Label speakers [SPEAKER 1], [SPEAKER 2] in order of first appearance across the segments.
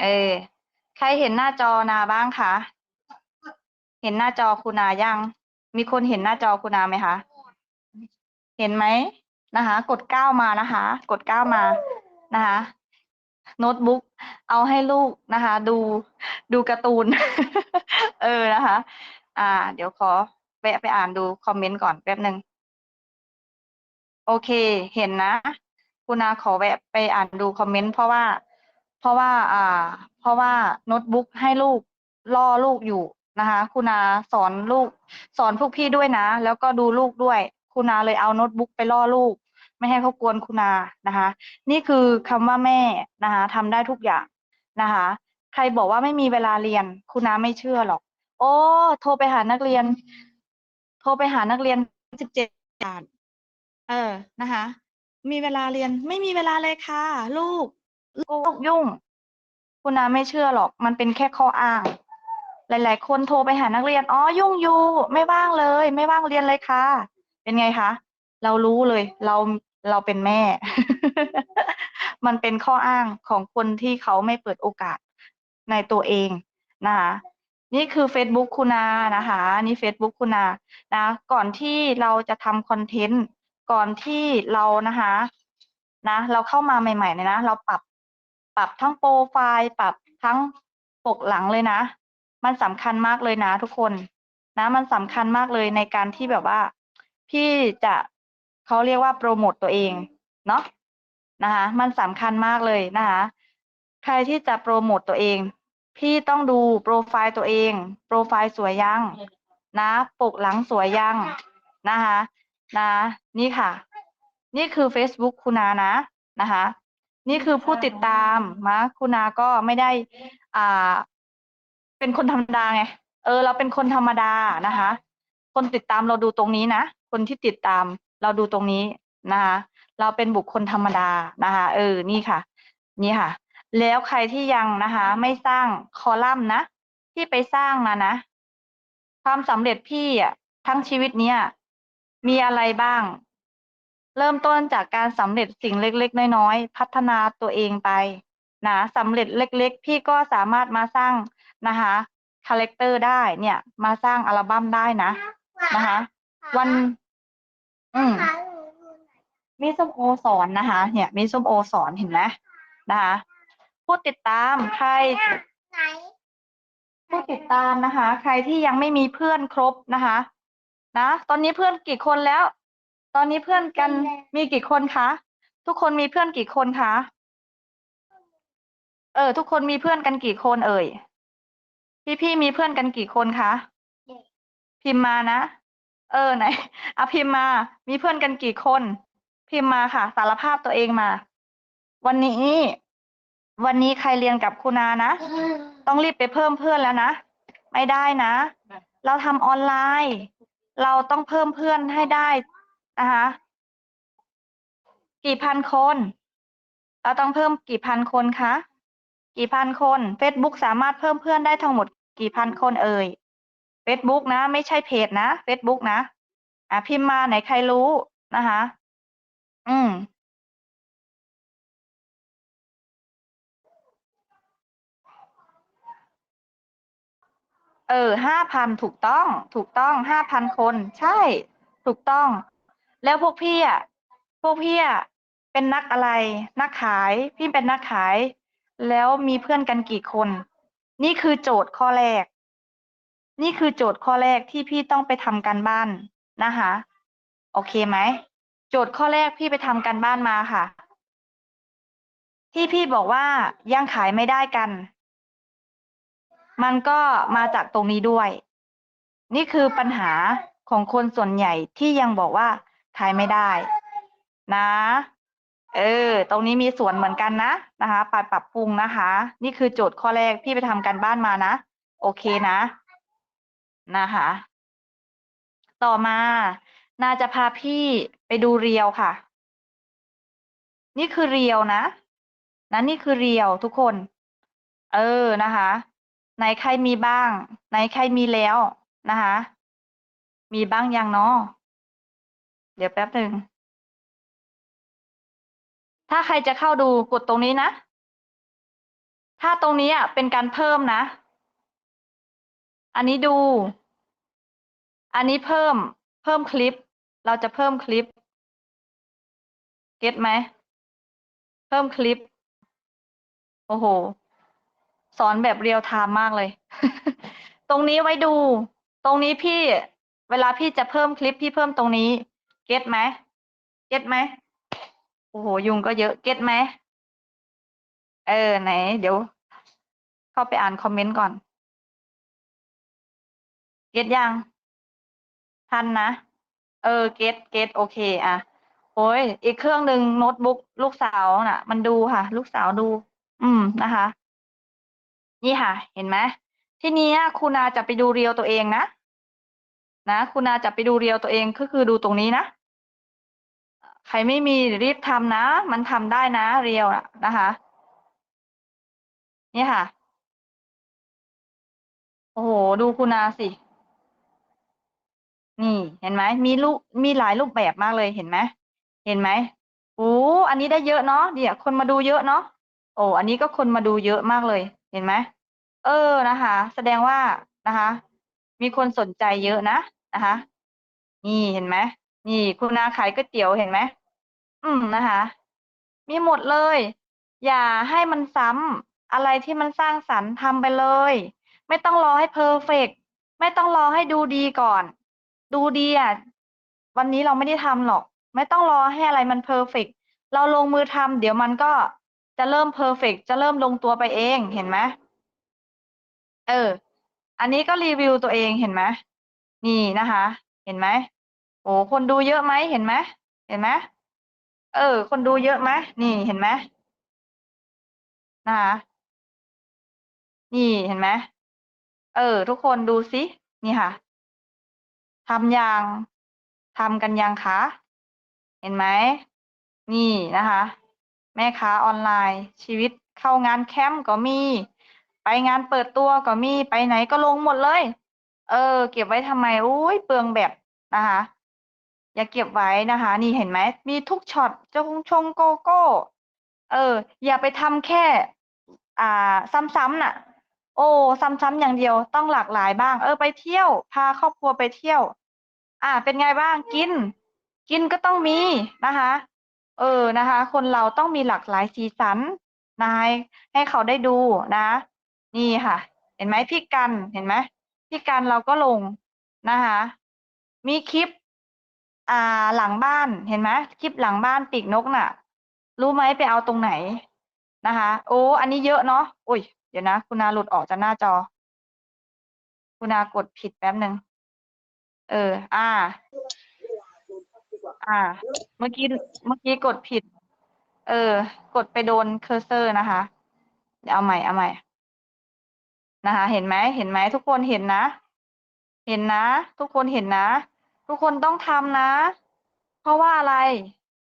[SPEAKER 1] เออ ใครเห็นหน้าจอนาบ้างคะ เห็นหน้าจอคุณนายัง มีคนเห็นหน้าจอคุณนาไหมคะ เห็นไหมนะคะ กดเก้ามานะคะ กดเก้ามานะคะ โน้ตบุ๊กเอาให้ลูกนะคะ ดูดูการ์ตูน เออนะคะ อ่า เดี๋ยวขอแวะไปอ่านดูคอมเมนต์ก่อนแป๊บหนึ่งโอเค เห็นนะ คุณนาขอแวะไปอ่านดูคอมเมนต์เพราะว่า เพราะว่าอ่า เพราะว่าโน้ตบุ๊กให้ลูกล่อลูกอยู่นะคะคุณนาสอนลูก สอนพวกพี่ด้วยนะ แล้วก็ดูลูกด้วย คุณนาเลยเอาโน้ตบุ๊กไปล่อลูก ไม่ให้เขากวนคุณนานะคะ นี่คือคำว่าแม่นะคะทำได้ทุกอย่างนะคะ ใครบอกว่าไม่มีเวลาเรียน คุณนาไม่เชื่อหรอก โอ้โทรไปหานักเรียน โทรไปหานักเรียนสิบเจ็ดอ่านเออนะคะ มีเวลาเรียนไม่มีเวลาเลยค่ะ ลูก ลูกยุ่ง คุณนาไม่เชื่อหรอก มันเป็นแค่ข้ออ้าง หลาย ๆ คนโทรไปหานักเรียน อ๋อ ยุ่งอยู่ ไม่ว่างเลย ไม่ว่างเรียนเลยค่ะ เป็นไงคะ เรารู้เลย เรา เราเป็นแม่ มันเป็นข้ออ้างของคนที่เขาไม่เปิดโอกาสในตัวเองนะคะนี่คือ Facebook คุณนานะคะ นี่ Facebook คุณนานะ ก่อนที่เราจะทำคอนเทนต์ ก่อนที่เรานะคะ นะ เราเข้ามาใหม่ๆเนี่ยนะ เราปรับ ปรับทั้งโปรไฟล์ปรับทั้งปกหลังเลยนะ มันสำคัญมากเลยนะทุกคนนะ มันสำคัญมากเลยในการที่แบบว่า พี่จะเขาเรียกว่าโปรโมตตัวเองเนาะนะคะมันสำคัญมากเลยนะคะใครที่จะโปรโมตตัวเอง พี่ต้องดูโปรไฟล์ตัวเอง โปรไฟล์สวยยังนะ ปกหลังสวยยังนะคะนะ นี่ค่ะ นี่คือ Facebook คุณานะนะคะ นี่คือผู้ติดตามนะคุณาก็ไม่ได้ อ่า เป็นคนธรรมดาไง เออ เราเป็นคนธรรมดานะคะ คนติดตามเราดูตรงนี้นะ คนที่ติดตามเราดูตรงนี้นะคะ เราเป็นบุคคลธรรมดานะคะ เออ นี่ค่ะ นี่ค่ะ แล้วใครที่ยังนะคะ ไม่สร้างคอลัมน์นะ ที่ไปสร้างมานะ ความสำเร็จพี่อะทั้งชีวิตเนี้ยมีอะไรบ้าง เริ่มต้นจากการสำเร็จสิ่งเล็กๆ น้อยๆ พัฒนาตัวเองไปนะสำเร็จเล็กๆ พี่ก็สามารถมาสร้างนะคะคาแรคเตอร์ได้เนี่ย มาสร้างอัลบั้มได้นะนะคะ วัน อืมมีส้มโอสอนนะคะ เนี่ย มีส้มโอสอนเห็นไหมนะคะผู้ติดตามใครผู้ติดตามนะคะ ใครที่ยังไม่มีเพื่อนครบนะคะ นะ ตอนนี้เพื่อนกี่คนแล้ว ตอนนี้เพื่อนกันมีกี่คนคะ ทุกคนมีเพื่อนกี่คนคะ เออ ทุกคนมีเพื่อนกันกี่คนเอ่ย พี่พี่ๆมีเพื่อนกันกี่คนคะ พิมพ์มานะ เออไหนอะพิมพ์มา มีเพื่อนกันกี่คน พิมพ์มาค่ะ สารภาพตัวเองมา วันนี้ วันนี้ใครเรียนกับคุณนานะ ต้องรีบไปเพิ่มเพื่อนแล้วนะ ไม่ได้นะ เราทำออนไลน์ เราต้องเพิ่มเพื่อนให้ได้ นะคะกี่พันคน เราต้องเพิ่มกี่พันคนคะ กี่พันคน Facebook สามารถเพิ่มเพื่อนได้ทั้งหมดกี่พันคนเอ่ย Facebook นะ ไม่ใช่เพจนะ Facebook นะ อะพิมพ์มาไหนใครรู้นะคะ อืมเออห้าพันถูกต้อง ถูกต้องห้าพันคน ใช่ ถูกต้อง แล้วพวกพี่อะพวกพี่อะเป็นนักอะไร นักขายพี่เป็นนักขาย แล้วมีเพื่อนกันกี่คน นี่คือโจทย์ข้อแรก นี่คือโจทย์ข้อแรกที่พี่ต้องไปทำการบ้านนะคะโอเคไหมโจทย์ข้อแรกพี่ไปทำการบ้านมาค่ะ ที่พี่บอกว่ายังขายไม่ได้กัน มันก็มาจากตรงนี้ด้วย นี่คือปัญหาของคนส่วนใหญ่ที่ยังบอกว่า ขายไม่ได้ นะ เออ ตรงนี้มีส่วนเหมือนกันนะนะคะไปปรับปรุงนะคะ นี่คือโจทย์ข้อแรกพี่ไปทำการบ้านมานะ โอเคนะ นะคะ ต่อมานาจะพาพี่ไปดูเรียวค่ะ นี่คือเรียวนะนะนี่คือเรียวทุกคน เออนะคะไหนใครมีบ้างไหนใครมีแล้วนะคะ มีบ้างยังเนาะ เดี๋ยวแป๊บหนึ่ง ถ้าใครจะเข้าดูกดตรงนี้นะ ถ้าตรงนี้อะเป็นการเพิ่มนะ อันนี้ดู อันนี้เพิ่ม เพิ่มคลิป เราจะเพิ่มคลิป เก็ตไหม เพิ่มคลิป โอ้โห สอนแบบเรียลไทม์มากเลย ตรงนี้ไว้ดู ตรงนี้พี่ เวลาพี่จะเพิ่มคลิปพี่เพิ่มตรงนี้ ก็ตไหมเก็ตไหมโอ้โหยุงก็เยอะเก็ตไหมเออไหน เดี๋ยว เข้าไปอ่านคอมเมนต์ก่อนเก็ตยังทันนะ เออเก็ตเก็ตโอเค อะโอ้ยอีกเครื่องหนึ่งโน้ตบุ๊กลูกสาวน่ะ มันดูค่ะ ลูกสาวดู อืมนะคะ นี่ค่ะ เห็นไหมทีเนี้คุณอาจะไปดูเรียวตัวเองนะนะคุณอาจะไปดูเรียวตัวเองก็คือดูตรงนี้นะ ใครไม่มีรีบทำนะ มันทำได้นะเรียวนะคะ นี่ค่ะ โอ้โห ดูคุณอาสิ นี่เห็นไหมมีรูปมีหลายรูปแบบมากเลยเห็นไหมเห็นไหมโอ้อันนี้ได้เยอะเนาะเนี่ยวคนมาดูเยอะเนาะโอ้อันนี้ก็คนมาดูเยอะมากเลย เห็นไหมเออนะคะ แสดงว่านะคะ มีคนสนใจเยอะนะนะคะ นี่เห็นไหม นี่คุณอาขายก๋วยเตี๋ยวเห็นไหมอืมนะคะ มีหมดเลย อย่าให้มันซ้ำอะไรที่มันสร้างสรรค์ทำไปเลย ไม่ต้องรอให้เพอร์เฟกต์ไม่ต้องรอให้ดูดีก่อน ดูดีอะวันนี้เราไม่ได้ทำหรอก ไม่ต้องรอให้อะไรมันเพอร์เฟกต์เราลงมือทำเดี๋ยวมันก็จะเริ่มเพอร์เฟกต์จะเริ่มลงตัวไปเองเห็นไหมเออ อันนี้ก็รีวิวตัวเองเห็นไหมนี่นะคะ เห็นไหม โอ้คนดูเยอะไหมเห็นไหมเห็นไหมเออ คนดูเยอะไหมนี่เห็นไหมนะคะนี่เห็นไหมเออ ทุกคนดูซินี่ค่ะทำยังทำกันยังคะเห็นไหมนี่นะคะ แม่ค้าออนไลน์ ชีวิตเข้างานแคมป์ก็มี ไปงานเปิดตัวก็มีไปไหนก็ลงหมดเลย เออ เก็บไว้ทำไมโอ๊ยเปลืองแบตนะคะ อย่าเก็บไว้นะคะ นี่เห็นไหมมีทุกช็อตจงชงโกโก้ เออ อย่าไปทำแค่ อ่า ซ้ำๆน่ะ โอ้ซ้ำๆอย่างเดียวต้องหลากหลายบ้าง เออ ไปเที่ยว พาครอบครัวไปเที่ยวอาเป็นไงบ้างกิน กินก็ต้องมีนะคะ เออนะคะ คนเราต้องมีหลากหลายสีสันนายให้เขาได้ดูนะ นี่ค่ะ เห็นไหมพี่กันเห็นไหมพี่กันเราก็ลงนะคะ มีคลิป อ่าหลังบ้านเห็นไหมคลิปหลังบ้านปีกนกน่ะ รู้ไหมไปเอาตรงไหนนะคะ โอ้อันนี้เยอะเนาะอุ๊ยเดี๋ยวนะ คุณอาหลุดออกจากหน้าจอ คุณอากดผิดแป๊บหนึ่งเออ อ่า อ่า เมื่อกี้เมื่อกี้กดผิด เออ กดไปโดนเคอร์เซอร์นะคะ เดี๋ยวเอาใหม่เอาใหม่นะคะ เห็นไหมเห็นไหมทุกคนเห็นนะ เห็นนะ ทุกคนเห็นนะ ทุกคนต้องทำนะ เพราะว่าอะไร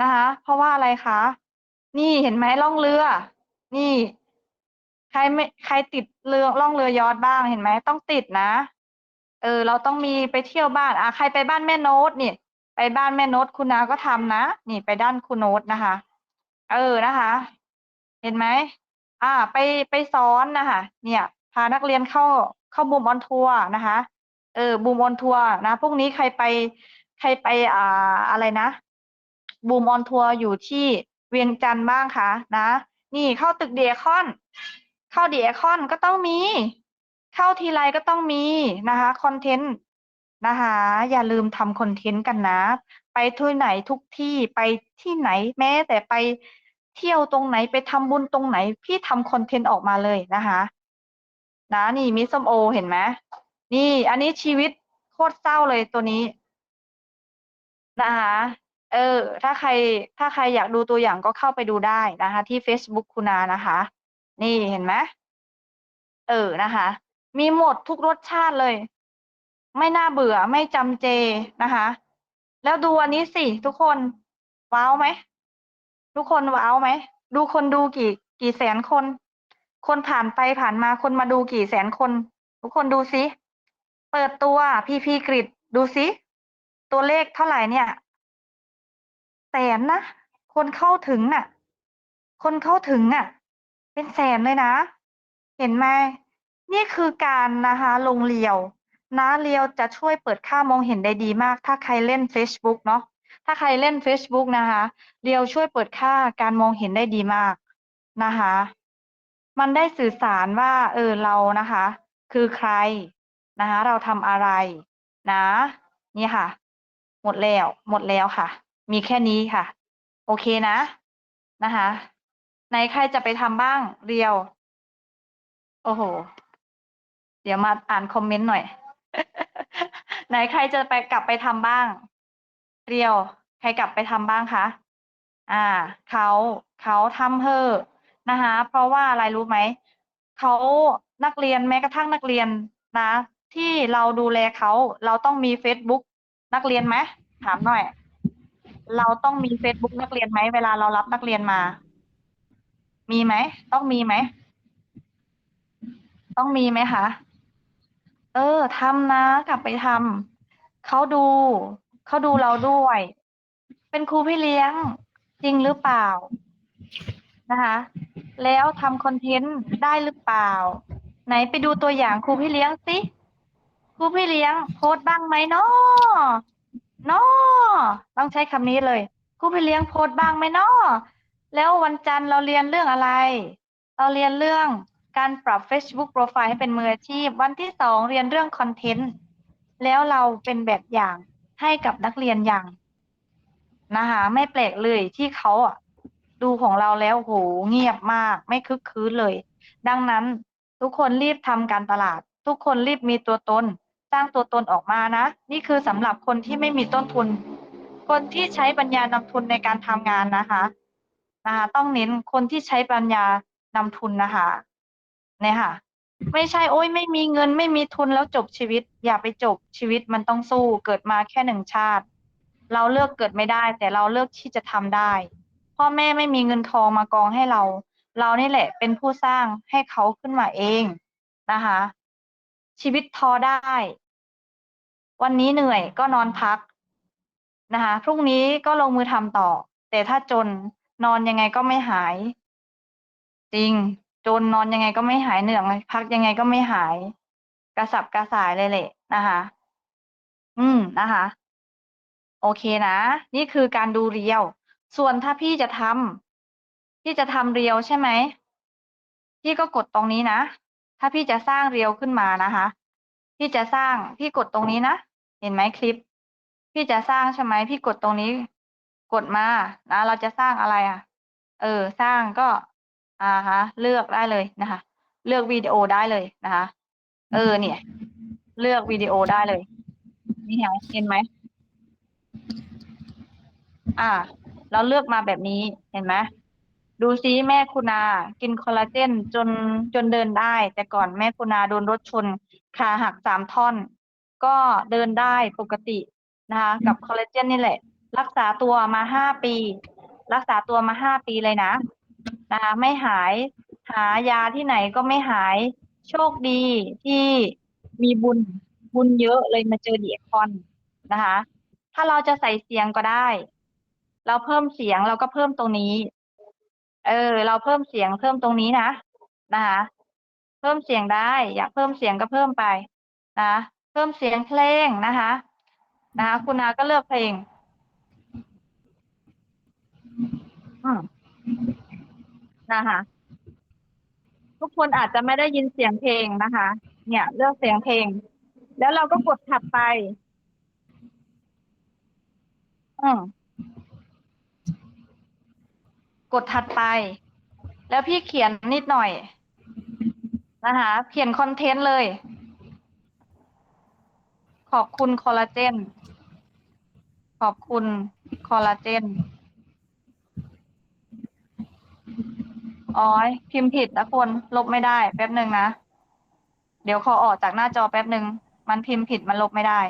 [SPEAKER 1] นะคะ เพราะว่าอะไรคะ นี่เห็นไหมล่องเรือ นี่ ใครไม่ใครติดเรือล่องเรือยอชต์บ้างเห็นไหมต้องติดนะ เออ เราต้องมีไปเที่ยวบ้านอาใครไปบ้านแม่โน้ตนี่ไปบ้านแม่โน้ตคุณอาก็ทำนะ นี่ไปด้านคุณโน้ตนะคะ เออนะคะ เห็นไหมอ่า ไปไปซ้อนนะคะเนี่ย พานักเรียนเข้าเข้า Boom on Tour นะคะ เออ Boom on Tour นะพรุ่งนี้ใครไปใครไปอ่าอะไรนะ Boom on Tour อยู่ที่เวียงจันทร์บ้างคะนะ นี่เข้าตึก The Icon เข้า The Icon ก็ต้องมี เข้าทีไรก็ต้องมีนะคะคอนเทนต์นะคะอย่าลืมทำคอนเทนต์กันนะ ไปที่ไหนทุกที่ไปที่ไหนแม้แต่ไปเที่ยวตรงไหนไปทำบุญตรงไหน พี่ทำคอนเทนต์ออกมาเลยนะคะ นะนี่มีส้มโอเห็นไหม นี่ อันนี้ชีวิตโคตรเศร้าเลยตัวนี้นะคะเออ ถ้าใครถ้าใครอยากดูตัวอย่างก็เข้าไปดูได้นะคะ ที่เฟซบุ๊กคุณานะคะ นี่เห็นไหมเออนะคะ มีหมดทุกรสชาติเลย ไม่น่าเบื่อไม่จำเจนะคะ แล้วดูอันนี้สิทุกคน ว้าวไหมทุกคนว้าวไหมดูคนดูกี่กี่แสนคน คนผ่านไปผ่านมาคนมาดูกี่แสนคน ทุกคนดูซิ เปิดตัว PP Grid ดูซิตัวเลขเท่าไหร่เนี่ย แสนนะ คนเข้าถึงน่ะ คนเข้าถึงอะเป็นแสนเลยนะ เห็นไหมนี่คือการนะคะลงเรียวนะเรียวจะช่วยเปิดค่ามองเห็นได้ดีมาก ถ้าใครเล่น Facebook เนาะถ้าใครเล่น Facebook นะคะเรียวช่วยเปิดค่าการมองเห็นได้ดีมากนะคะ มันได้สื่อสารว่า เออเรานะคะ คือใคร นะคะ เราทำอะไรนะ นี่ค่ะ หมดแล้ว หมดแล้วค่ะ มีแค่นี้ค่ะ โอเคนะ นะคะไหนใครจะไปทำบ้างเรียว โอ้โห เดี๋ยวมาอ่านคอมเมนต์หน่อย ไหนใครจะไปกลับไปทำบ้าง เรียว ใครกลับไปทำบ้างคะอ่าเขาเขาทำเถอนะคะ เพราะว่าอะไรรู้ไหม เขานักเรียนแม้กระทั่งนักเรียนนะ ที่เราดูแลเขาเราต้องมี Facebook นักเรียนไหมถามหน่อย เราต้องมี Facebook นักเรียนไหมเวลาเรารับนักเรียนมา มีไหมต้องมีไหมต้องมีไหมคะเออทำนะกลับไปทำเขาดูเขาดูเราด้วย เป็นครูพี่เลี้ยงจริงหรือเปล่านะคะ แล้วทำคอนเทนต์ได้หรือเปล่า ไหนไปดูตัวอย่างครูพี่เลี้ยงสิ ครูพี่เลี้ยงโพสต์บ้างไหมเนาะเนาะต้องใช้คำนี้เลยครูพี่เลี้ยงโพสต์บ้างไหมเนาะแล้ววันจันทร์เราเรียนเรื่องอะไร เราเรียนเรื่องการปรับ Facebook Profile ให้เป็นมืออาชีพ วันที่สองเรียนเรื่องคอนเทนต์แล้วเราเป็นแบบอย่างให้กับนักเรียนอย่างนะคะไม่แปลกเลยที่เขาอะ ดูของเราแล้วโหเงียบมาก ไม่คึกคืนเลย ดังนั้นทุกคนรีบทำการตลาด ทุกคนรีบมีตัวตน สร้างตัวตนออกมานะ นี่คือสำหรับคนที่ไม่มีต้นทุน คนที่ใช้ปัญญานำทุนในการทำงานนะคะนะคะต้องเน้นคนที่ใช้ปัญญานำทุนนะคะเนี่ยค่ะ ไม่ใช่โอ้ยไม่มีเงินไม่มีทุนแล้วจบชีวิต อย่าไปจบชีวิตมันต้องสู้เกิดมาแค่หนึ่งชาติ เราเลือกเกิดไม่ได้ แต่เราเลือกที่จะทำได้ พ่อแม่ไม่มีเงินทองมากองให้เรา เรานี่แหละเป็นผู้สร้างให้เขาขึ้นมาเองนะคะ ชีวิตท้อได้ วันนี้เหนื่อยก็นอนพักนะคะพรุ่งนี้ก็ลงมือทำต่อ แต่ถ้าจนนอนยังไงก็ไม่หาย จริง จนนอนยังไงก็ไม่หายเหนื่อยพักยังไงก็ไม่หาย กระสับกระส่ายเลยแหละนะคะ อืมนะคะ โอเคนะ นี่คือการดูเรียว ส่วนถ้าพี่จะทำพี่จะทำเรียวใช่ไหมพี่ก็กดตรงนี้นะ ถ้าพี่จะสร้างเรียวขึ้นมานะคะพี่จะสร้างพี่กดตรงนี้นะ เห็นไหมคลิป พี่จะสร้างใช่ไหมพี่กดตรงนี้ กดมานะเราจะสร้างอะไรอะ เออ สร้างก็ อ่าฮะ เลือกได้เลยนะคะ เลือกวิดีโอได้เลยนะคะ เออ เนี่ย เลือกวิดีโอได้เลยนี่เห็นไหมอ่า เราเลือกมาแบบนี้เห็นไหม ดูซิแม่คุณา กินคอลลาเจนจนจนเดินได้ แต่ก่อนแม่คุณาโดนรถชนขาหักสามท่อน ก็เดินได้ปกตินะคะกับคอลลาเจนนี่แหละ รักษาตัวมาห้าปี รักษาตัวมาห้าปีเลยนะนะคะไม่หายหายาที่ไหนก็ไม่หายโชคดีที่มีบุญบุญเยอะเลยมาเจอเดียคอนนะคะ ถ้าเราจะใส่เสียงก็ได้ เราเพิ่มเสียงเราก็เพิ่มตรงนี้ เออ เราเพิ่มเสียงเพิ่มตรงนี้นะนะคะ เพิ่มเสียงได้ อยากเพิ่มเสียงก็เพิ่มไปนะเพิ่มเสียงเพลงนะคะ นะคะ คุณอาก็เลือกเพลงอืมนะคะทุกคนอาจจะไม่ได้ยินเสียงเพลงนะคะ เนี่ย เลือกเสียงเพลง แล้วเราก็กดถัดไป อืม กดถัดไป แล้วพี่เขียนนิดหน่อย นะคะเขียนคอนเทนต์เลย ขอบคุณคอลลาเจน ขอบคุณคอลลาเจนอ๋อยพิมพ์ผิดนะคนลบไม่ได้ แป๊บหนึ่งนะ เดี๋ยวขอออกจากหน้าจอแป๊บหนึ่ง มันพิมพ์ผิดมันลบไม่ได้